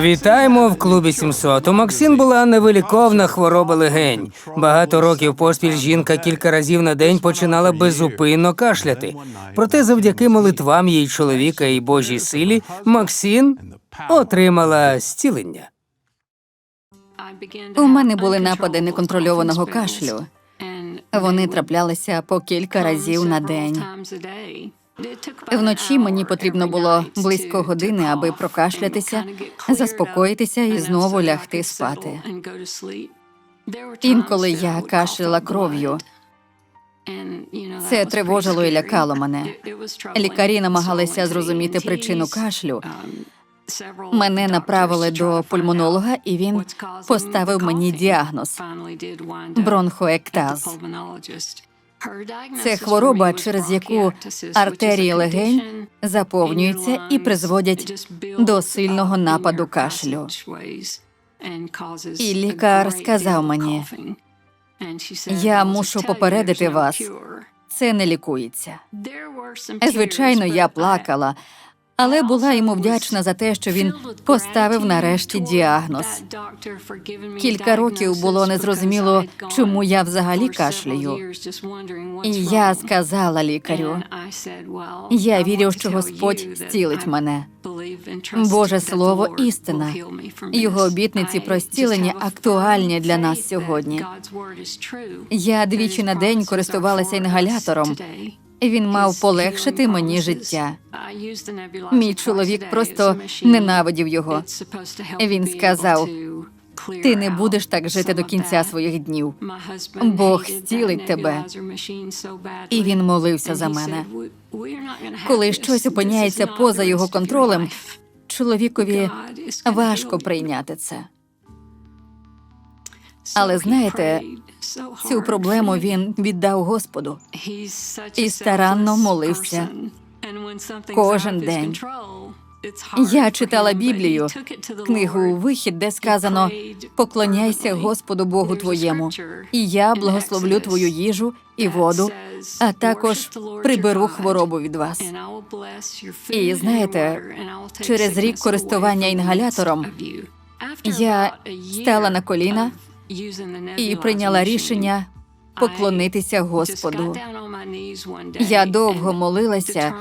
Вітаємо в клубі 700. У Максин була невиліковна хвороба легень. Багато років поспіль жінка кілька разів на день починала безупинно кашляти. Проте, завдяки молитвам її чоловіка і Божій силі, Максин отримала зцілення. У мене були напади неконтрольованого кашлю. Вони траплялися по кілька разів на день. Вночі мені потрібно було близько години, аби прокашлятися, заспокоїтися і знову лягти спати. Інколи я кашляла кров'ю. Це тривожило і лякало мене. Лікарі намагалися зрозуміти причину кашлю. Мене направили до пульмонолога, і він поставив мені діагноз бронхоектаз. Це хвороба, через яку артерії легень заповнюються і призводять до сильного нападу кашлю. І лікар сказав мені, я мушу попередити вас, це не лікується. Звичайно, я плакала, але була йому вдячна за те, що він поставив нарешті діагноз. Кілька років було незрозуміло, чому я взагалі кашляю. І я сказала лікарю, я вірю, що Господь зцілить мене. Боже слово істина. Його обітниці про зцілення актуальні для нас сьогодні. Я двічі на день користувалася інгалятором. Він мав полегшити мені життя. Мій чоловік просто ненавидів його. Він сказав, ти не будеш так жити до кінця своїх днів. Бог зцілить тебе. І він молився за мене. Коли щось опиняється поза його контролем, чоловікові важко прийняти це. Але знаєте, цю проблему він віддав Господу. і старанно молився кожен день. Я читала Біблію, книгу Вихід, де сказано Поклоняйся Господу Богу твоєму, і я благословлю твою їжу і воду, а також приберу хворобу від вас. І знаєте, через рік користування інгалятором Я стала на коліна і прийняла рішення поклонитися Господу. Я довго молилася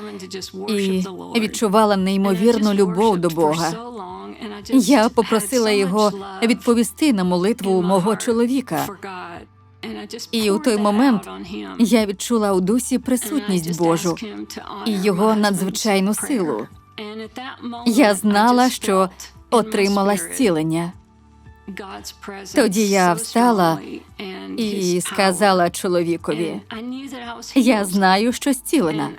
і відчувала неймовірну любов до Бога. Я попросила його відповісти на молитву мого чоловіка. І у той момент я відчула у дусі присутність Божу і його надзвичайну силу. Я знала, що отримала зцілення. Тоді я встала І сказала чоловікові: Я знаю, що зцілена.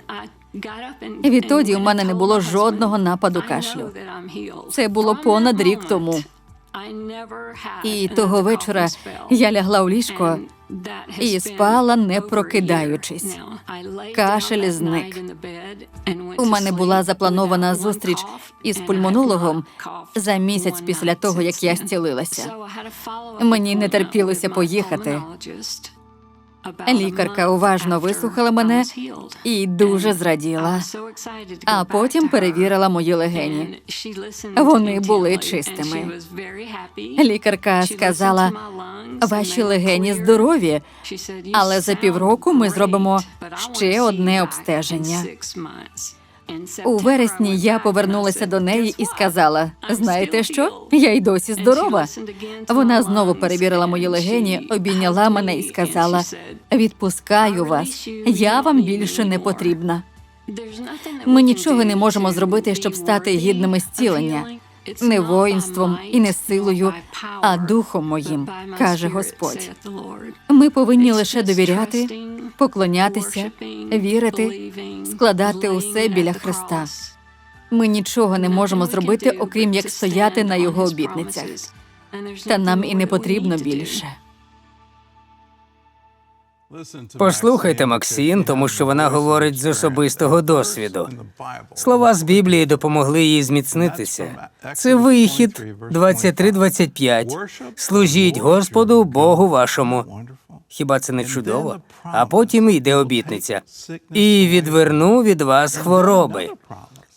Відтоді у мене не було жодного нападу кашлю. Це було понад рік тому. І того вечора я лягла у ліжко і спала, не прокидаючись. Кашель зник. У мене була запланована зустріч із пульмонологом за місяць після того, як я зцілилася. Мені не терпілося поїхати. Лікарка уважно вислухала мене і дуже зраділа. А потім перевірила мої легені. Вони були чистими. Лікарка сказала, ваші легені здорові, але за півроку ми зробимо ще одне обстеження. У вересні я повернулася до неї і сказала: знаєте що? Я й досі здорова. Вона знову перевірила мої легені, обійняла мене і сказала: відпускаю вас, я вам більше не потрібна. Ми нічого не можемо зробити, щоб стати гідними зцілення. Не воїнством і не силою, а духом моїм, каже Господь. Ми повинні лише довіряти, поклонятися, вірити, складати усе біля Христа. Ми нічого не можемо зробити, окрім як стояти на його обітницях. Та нам і не потрібно більше. Послухайте Максін, тому що вона говорить з особистого досвіду. Слова з Біблії допомогли їй зміцнитися. Це вихід 23-25. Служіть Господу Богу вашому. Хіба це не чудово? А потім йде обітниця. І відверну від вас хвороби.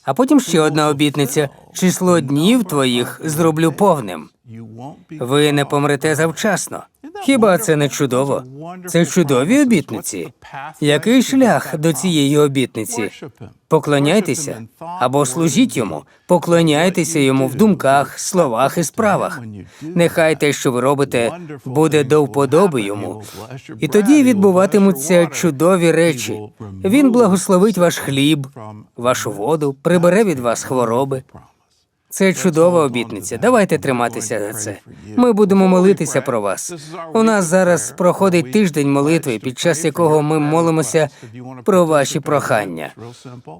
А потім ще одна обітниця: число днів твоїх зроблю повним. Ви не помрете завчасно. Хіба це не чудово? Це чудові обітниці. Який шлях до цієї обітниці? Поклоняйтеся або служіть йому, поклоняйтеся йому в думках, словах і справах. Нехай те, що ви робите, буде до вподоби йому. І тоді відбуватимуться чудові речі. Він благословить ваш хліб, вашу воду, прибере від вас хвороби. Це чудова обітниця. Давайте триматися за це. Ми будемо молитися про вас. У нас зараз проходить тиждень молитви, під час якого ми молимося про ваші прохання.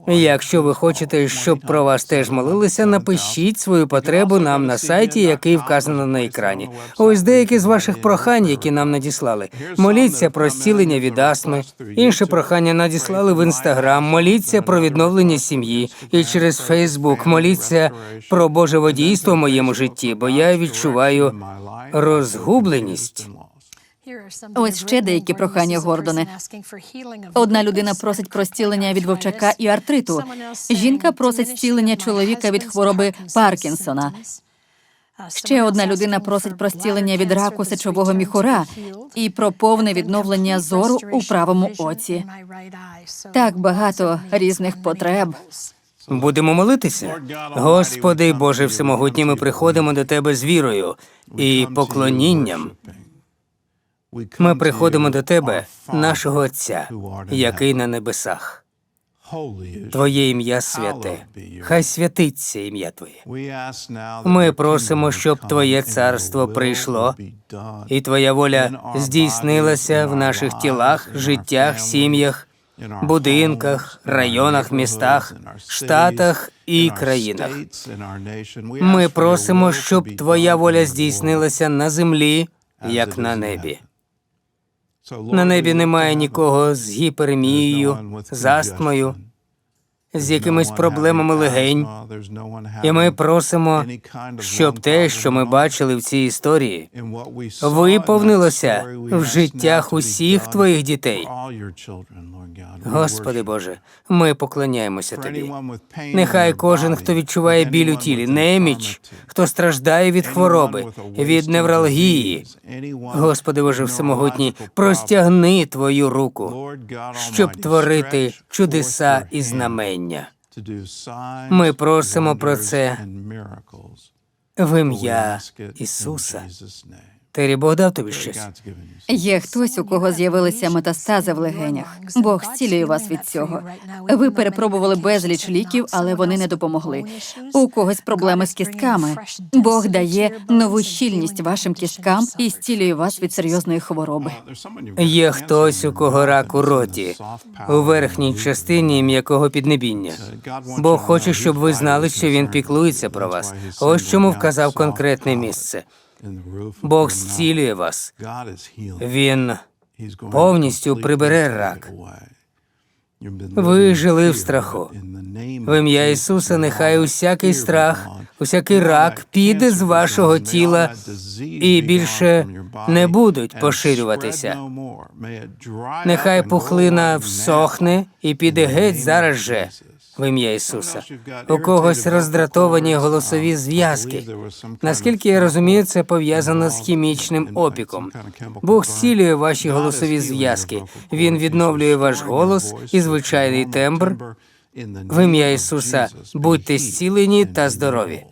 Якщо ви хочете, щоб про вас теж молилися, напишіть свою потребу нам на сайті, який вказано на екрані. Ось деякі з ваших прохань, які нам надіслали. Моліться про зцілення від астми. Інше прохання надіслали в інстаграм. Моліться про відновлення сім'ї і через Фейсбук. Моліться про Боже водійство в моєму житті, бо я відчуваю розгубленість. Ось ще деякі прохання, Гордоне. Одна людина просить про зцілення від вовчака і артриту. Жінка просить зцілення чоловіка від хвороби Паркінсона. Ще одна людина просить про зцілення від раку сечового міхура і про повне відновлення зору у правому оці. Так багато різних потреб. Будемо молитися. Господи Боже Всемогутній, ми приходимо до Тебе з вірою і поклонінням. Ми приходимо до Тебе, нашого Отця, який на небесах. Твоє ім'я святе. Хай святиться ім'я Твоє. Ми просимо, щоб Твоє царство прийшло, І Твоя воля здійснилася в наших тілах, життях, сім'ях, будинках, районах, містах, штатах і країнах. Ми просимо, щоб Твоя воля здійснилася на землі, як на небі. На небі немає нікого з гіпермією, з астмою, з якимись проблемами легень. І ми просимо, щоб те, що ми бачили в цій історії, виповнилося в життях усіх твоїх дітей. Господи Боже, ми поклоняємося Тобі. Нехай кожен, хто відчуває біль у тілі, неміч, хто страждає від хвороби, від невралгії. Господи Боже Всемогутній, простягни Твою руку, щоб творити чудеса і знамення. Ми просимо про це В ім'я Ісуса. Террі Бог дав тобі щось. Є хтось, у кого з'явилися метастази в легенях. Бог зцілює вас від цього. Ви перепробували безліч ліків, але вони не допомогли. У когось проблеми з кістками. Бог дає нову щільність вашим кісткам і зцілює вас від серйозної хвороби. Є хтось, у кого рак у роті, у верхній частині м'якого піднебіння. Бог хоче, щоб ви знали, що він піклується про вас. Ось чому вказав конкретне місце. Бог зцілює вас. Він повністю прибере рак. Ви жили в страху. В ім'я Ісуса, нехай усякий страх, усякий рак піде з вашого тіла і більше не будуть поширюватися. Нехай пухлина всохне і піде геть зараз же. В ім'я Ісуса. У когось роздратовані голосові зв'язки. Наскільки я розумію, це пов'язано з хімічним опіком. Бог зцілює ваші голосові зв'язки. Він відновлює ваш голос і звичайний тембр. В ім'я Ісуса будьте зцілені та здорові.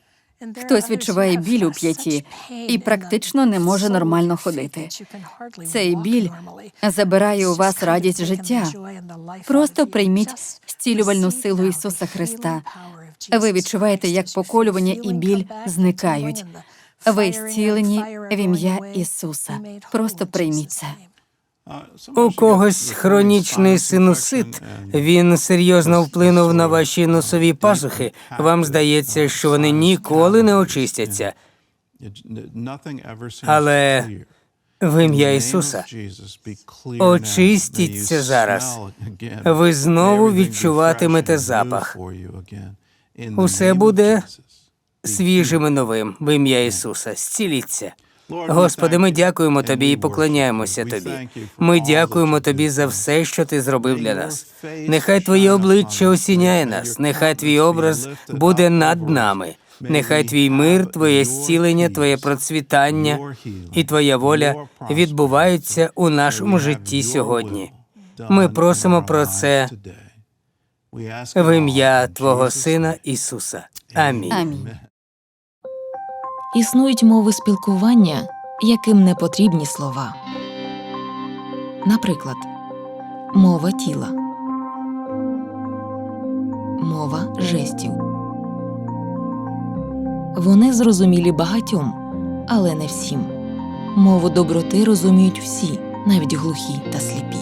Хтось відчуває біль у п'яті і практично не може нормально ходити. Цей біль забирає у вас радість життя. Просто прийміть зцілювальну силу Ісуса Христа. Ви відчуваєте, як поколювання і біль зникають. Ви зцілені в ім'я Ісуса. Просто прийміть це. У когось хронічний синусит. Він серйозно вплинув на ваші носові пазухи. Вам здається, що вони ніколи не очистяться. Але в ім'я Ісуса очистіться зараз. Ви знову відчуватимете запах. Усе буде свіжим і новим в ім'я Ісуса. Зціліться. Господи, ми дякуємо тобі і поклоняємося тобі. Ми дякуємо тобі за все, що ти зробив для нас. Нехай твоє обличчя осіняє нас, нехай твій образ буде над нами. Нехай твій мир, твоє зцілення, твоє процвітання і твоя воля відбуваються у нашому житті сьогодні. Ми просимо про це в ім'я Твого Сина Ісуса. Амінь. Амінь. Існують мови спілкування, яким не потрібні слова. Наприклад, мова тіла, мова жестів. Вони зрозумілі багатьом, але не всім. Мову доброти розуміють всі, навіть глухі та сліпі.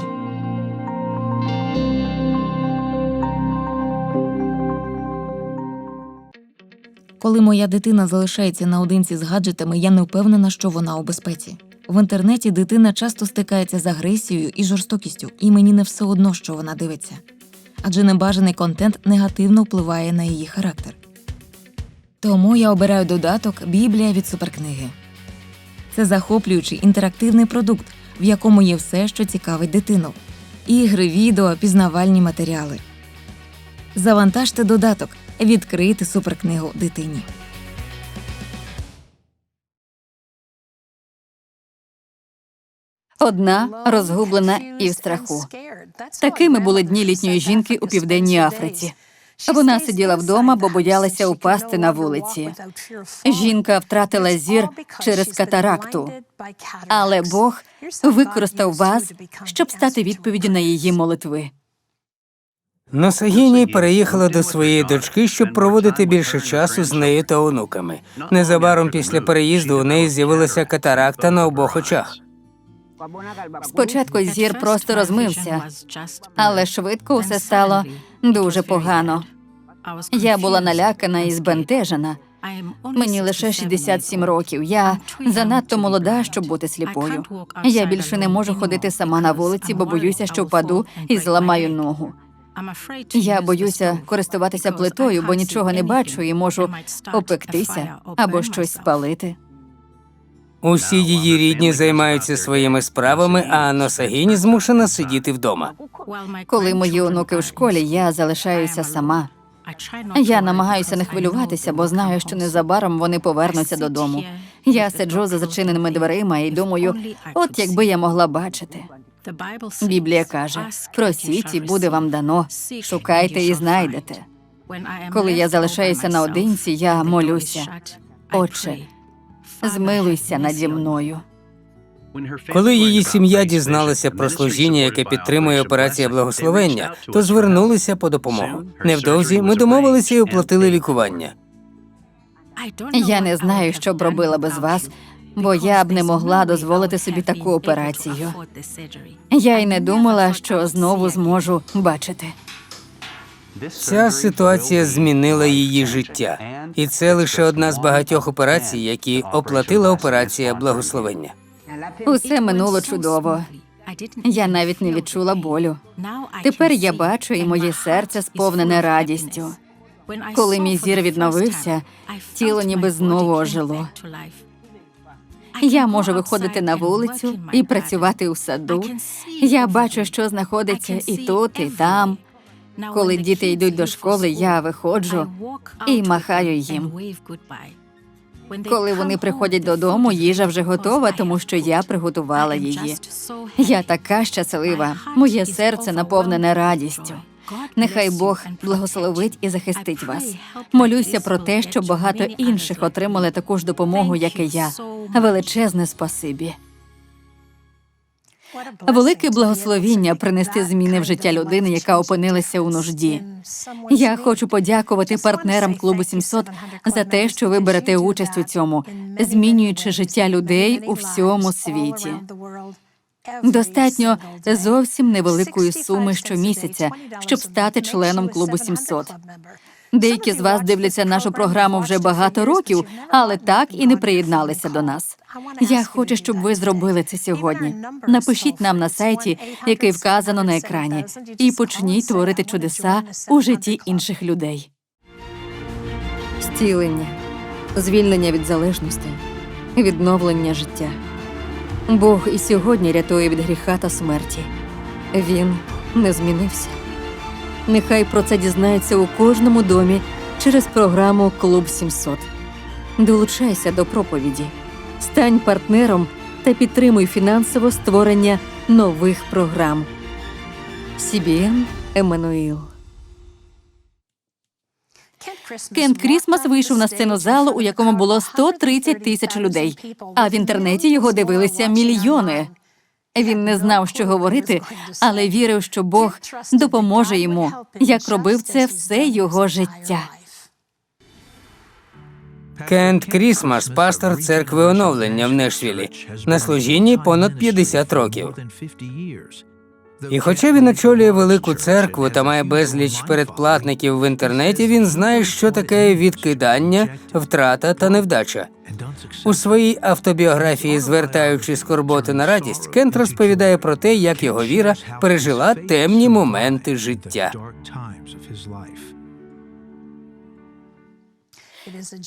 Коли моя дитина залишається наодинці з гаджетами, я не впевнена, що вона у безпеці. В інтернеті дитина часто стикається з агресією і жорстокістю, і мені не все одно, що вона дивиться. Адже небажаний контент негативно впливає на її характер. Тому я обираю додаток Біблія від суперкниги. Це захоплюючий інтерактивний продукт, в якому є все, що цікавить дитину: ігри, відео, пізнавальні матеріали. Завантажте додаток, відкрийте суперкнигу дитині. Одна розгублена і в страху. Такими були дні літньої жінки у південній Африці. Вона сиділа вдома, бо боялася упасти на вулиці. Жінка втратила зір через катаракту, але Бог використав вас, щоб стати відповіді на її молитви. Носагіні переїхала до своєї дочки, щоб проводити більше часу з нею та онуками. Незабаром після переїзду у неї з'явилася катаракта на обох очах. Спочатку зір просто розмився, але швидко усе стало дуже погано. Я була налякана і збентежена. Мені лише 67 років. Я занадто молода, щоб бути сліпою. Я більше не можу ходити сама на вулиці, бо боюся, що впаду і зламаю ногу. Я боюся користуватися плитою, бо нічого не бачу і можу опектися або щось спалити. Усі її рідні займаються своїми справами, а Носагіні змушена сидіти вдома. Коли мої онуки в школі, я залишаюся сама. Я намагаюся не хвилюватися, бо знаю, що незабаром вони повернуться додому. Я сиджу за зачиненими дверима і думаю, от якби я могла бачити. Біблія каже: просіть, і буде вам дано, шукайте і знайдете. Коли я залишаюся наодинці, я молюся. Отче, змилуйся наді мною. Коли її сім'я дізналася про служіння, яке підтримує операція благословення, то звернулися по допомогу. Невдовзі ми домовилися і оплатили лікування. Я не знаю, що б робила без вас, бо я б не могла дозволити собі таку операцію. Я й не думала, що знову зможу бачити. Ця ситуація змінила її життя, і це лише одна з багатьох операцій, які оплатила операція благословення. Усе минуло чудово. Я навіть не відчула болю. Тепер я бачу, і моє серце сповнене радістю. Коли мій зір відновився, тіло ніби знову ожило. Я можу виходити на вулицю і працювати у саду. Я бачу, що знаходиться і тут, і там. Коли діти йдуть до школи, я виходжу і махаю їм. Коли вони приходять додому, їжа вже готова, тому що я приготувала її. Я така щаслива. Моє серце наповнене радістю. Нехай Бог благословить і захистить вас. Молюся про те, щоб багато інших отримали таку ж допомогу, як і я. Величезне спасибі. Велике благословіння принести зміни в життя людини, яка опинилася у нужді. Я хочу подякувати партнерам клубу 700 за те, що ви берете участь у цьому, змінюючи життя людей у всьому світі. Достатньо зовсім невеликої суми щомісяця, щоб стати членом клубу 700. Деякі з вас дивляться нашу програму вже багато років, але так і не приєдналися до нас. Я хочу, щоб ви зробили це сьогодні. Напишіть нам на сайті, який вказано на екрані, і почніть творити чудеса у житті інших людей. Зцілення, звільнення від залежностей, відновлення життя. Бог і сьогодні рятує від гріха та смерті. Він не змінився. Нехай про це дізнається у кожному домі через програму Клуб 700. Долучайся до проповіді, стань партнером та підтримуй фінансово створення нових програм. CBN Еммануїл. Кент Крісмас вийшов на сцену залу, у якому було 130 тисяч людей. А в інтернеті його дивилися мільйони. Він не знав, що говорити, але вірив, що Бог допоможе йому, як робив це все його життя. Кент Крісмас, пастор церкви оновлення в Нешвілі, на служінні понад 50 років. І хоча він очолює велику церкву та має безліч передплатників в інтернеті, він знає, що таке відкидання, втрата та невдача. У своїй автобіографії, звертаючи скорботи на радість, Кент розповідає про те, як його віра пережила темні моменти життя.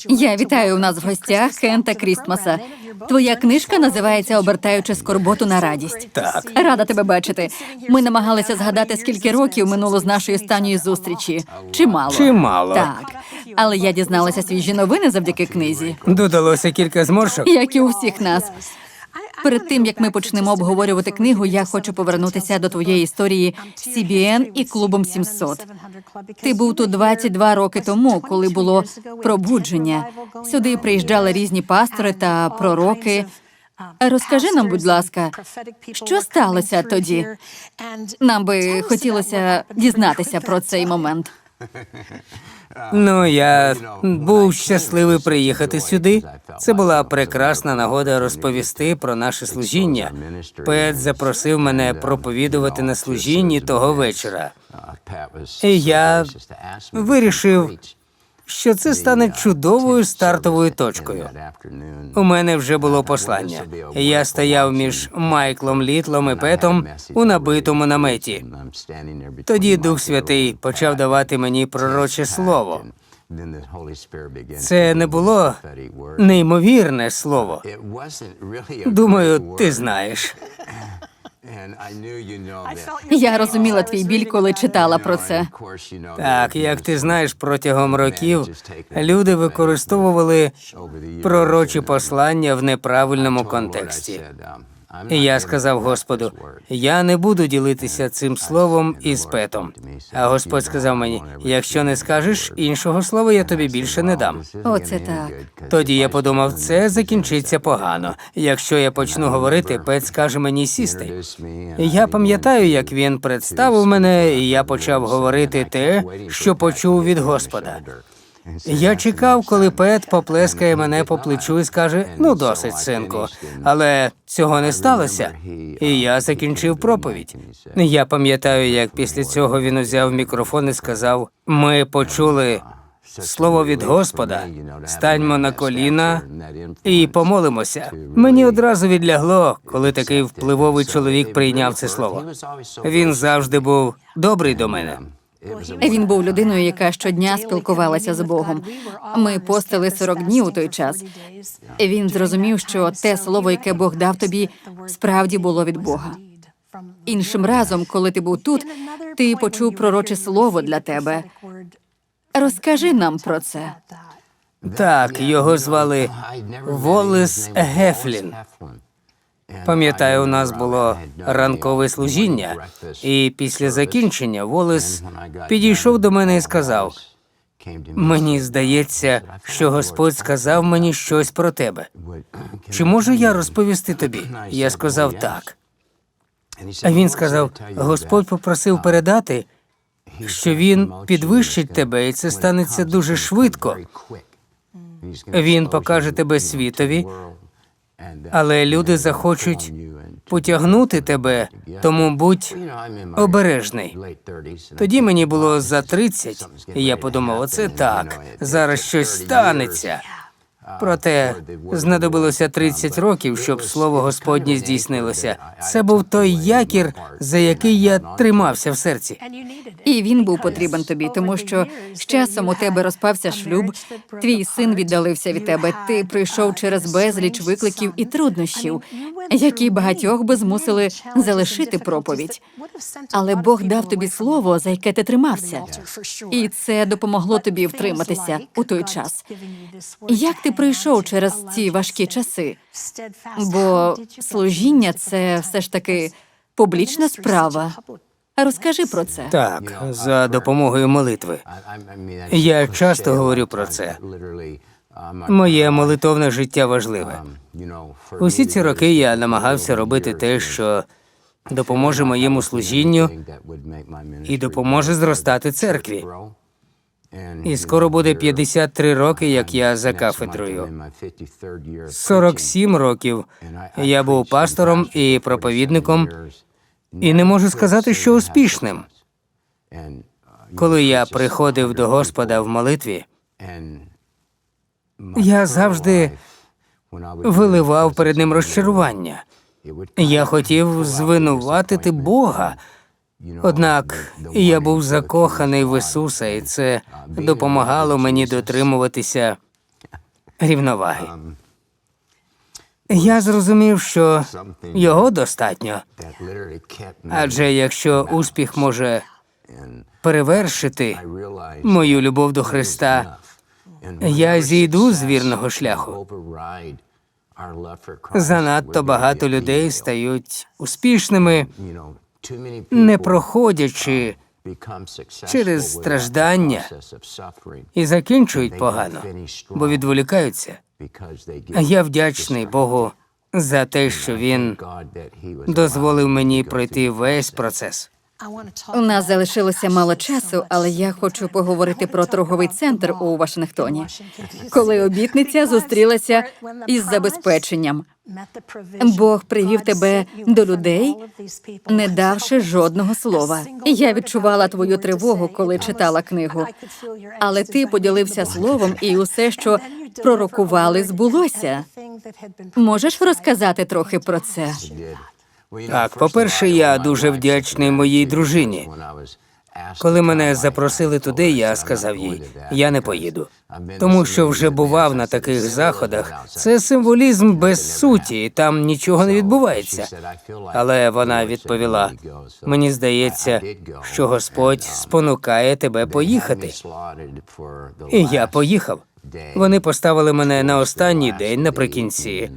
Я вітаю у нас в гостях Кента Крістмаса. Твоя книжка називається Обертаючи скорботу на радість. Так. Рада тебе бачити. Ми намагалися згадати, скільки років минуло з нашої останньої зустрічі. Чимало. Чимало. Так. Але я дізналася свіжі новини завдяки книзі, Додалося кілька зморшок. як і у всіх нас. Перед тим як ми почнемо обговорювати книгу, я хочу повернутися до твоєї історії з CBN і клубом 700. Ти був тут 22 роки тому, коли було пробудження. Сюди приїжджали різні пастори та пророки. Розкажи нам, будь ласка, що сталося тоді? Нам би хотілося дізнатися про цей момент. Ну, я був щасливий приїхати сюди. Це була прекрасна нагода розповісти про наше служіння. Пет запросив мене проповідувати на служінні того вечора. І я вирішив, що це стане чудовою стартовою точкою. У мене вже було послання. Я стояв між Майклом Літлом і Петом у набитому наметі. Тоді Дух Святий почав давати мені пророче слово. Це не було неймовірне слово. Думаю, ти знаєш. Я розуміла твій біль, коли читала про це. Так, як ти знаєш, протягом років люди використовували пророчі послання в неправильному контексті. І я сказав Господу: я не буду ділитися цим словом із Петом. А Господь сказав мені: якщо не скажеш іншого слова, я тобі більше не дам. Оце так. Тоді я подумав, це закінчиться погано. Якщо я почну говорити, Пет скаже мені сісти. Я пам'ятаю, як він представив мене, і я почав говорити те, що почув від Господа. Я чекав, коли Пет поплескає мене по плечу і скаже: ну досить, синку. Але цього не сталося. І я закінчив проповідь. Я пам'ятаю, як після цього він узяв мікрофон і сказав: Ми почули слово від Господа. Станьмо на коліна і помолимося. Мені одразу відлягло, коли такий впливовий чоловік прийняв це слово. Він завжди був добрий до мене. Він був людиною, яка щодня спілкувалася з Богом. Ми постили 40 днів у той час. Він зрозумів, що те слово, яке Бог дав тобі, справді було від Бога. Іншим разом, коли ти був тут, ти почув пророче слово для тебе. Розкажи нам про це. Так, його звали Волес Гефлін. Пам'ятаю, у нас було ранкове служіння, і після закінчення Волес підійшов до мене і сказав: Мені здається, що Господь сказав мені щось про тебе. Чи можу я розповісти тобі? Я сказав так. А він сказав: Господь попросив передати, що він підвищить тебе, і це станеться дуже швидко. Він покаже тебе світові, але люди захочуть потягнути тебе, тому будь обережний. Тоді мені було за 30, і я подумав, оце так, зараз щось станеться. Проте знадобилося 30 років, щоб слово Господнє здійснилося. Це був той якір, за який я тримався в серці. І він був потрібен тобі, тому що з часом у тебе розпався шлюб, твій син віддалився від тебе. Ти пройшов через безліч викликів і труднощів, які багатьох би змусили залишити проповідь. Але Бог дав тобі слово, за яке ти тримався, і це допомогло тобі втриматися у той час. Як ти пройшов через ці важкі часи? Бо служіння це все ж таки публічна справа. Розкажи про це. Так, за допомогою молитви. Я часто говорю про це. Моє молитовне життя важливе. Усі ці роки я намагався робити те, що допоможе моєму служінню і допоможе зростати церкві. І скоро буде 53 роки, як я за кафедрою. 47 років я був пастором і проповідником, і не можу сказати, що успішним. Коли я приходив до Господа в молитві, я завжди виливав перед ним розчарування. Я хотів звинуватити Бога. Однак я був закоханий в Ісуса, і це допомагало мені дотримуватися рівноваги. Я зрозумів, що його достатньо, адже якщо успіх може перевершити мою любов до Христа, я зійду з вірного шляху. Занадто багато людей стають успішними, не проходячи через страждання і закінчують погано, бо відволікаються. А я вдячний Богу за те, що він дозволив мені пройти весь процес. У нас залишилося мало часу, але я хочу поговорити про торговий центр у Вашингтоні, коли обітниця зустрілася із забезпеченням. Бог привів тебе до людей, не давши жодного слова. Я відчувала твою тривогу, коли читала книгу. Але ти поділився словом, і усе, що пророкували, збулося. Можеш розказати трохи про це? Так, по-перше, я дуже вдячний моїй дружині. Коли мене запросили туди, я сказав їй, я не поїду, тому що вже бував на таких заходах. Це символізм без суті, там нічого не відбувається. Але вона відповіла: мені здається, що Господь спонукає тебе поїхати. І я поїхав. Вони поставили мене на останній день наприкінці.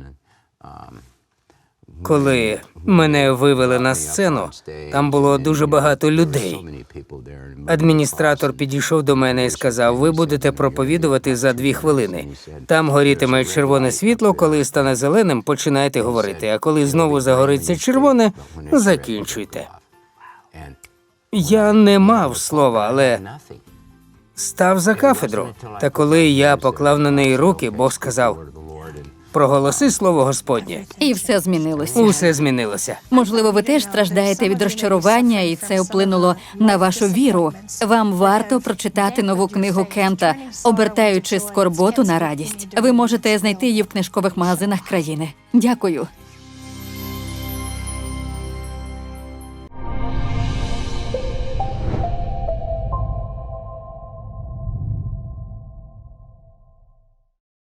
Коли мене вивели на сцену, там було дуже багато людей. Адміністратор підійшов до мене і сказав: ви будете проповідувати за дві хвилини. Там горітиме червоне світло, коли стане зеленим, починайте говорити. А коли знову загориться червоне, закінчуйте. Я не мав слова, але став за кафедру. Та коли я поклав на неї руки, Бог сказав: проголоси слово Господнє. І все змінилося. Усе змінилося. Можливо, ви теж страждаєте від розчарування, і це вплинуло на вашу віру. Вам варто прочитати нову книгу Кента, обертаючи скорботу на радість. Ви можете знайти її в книжкових магазинах країни. Дякую.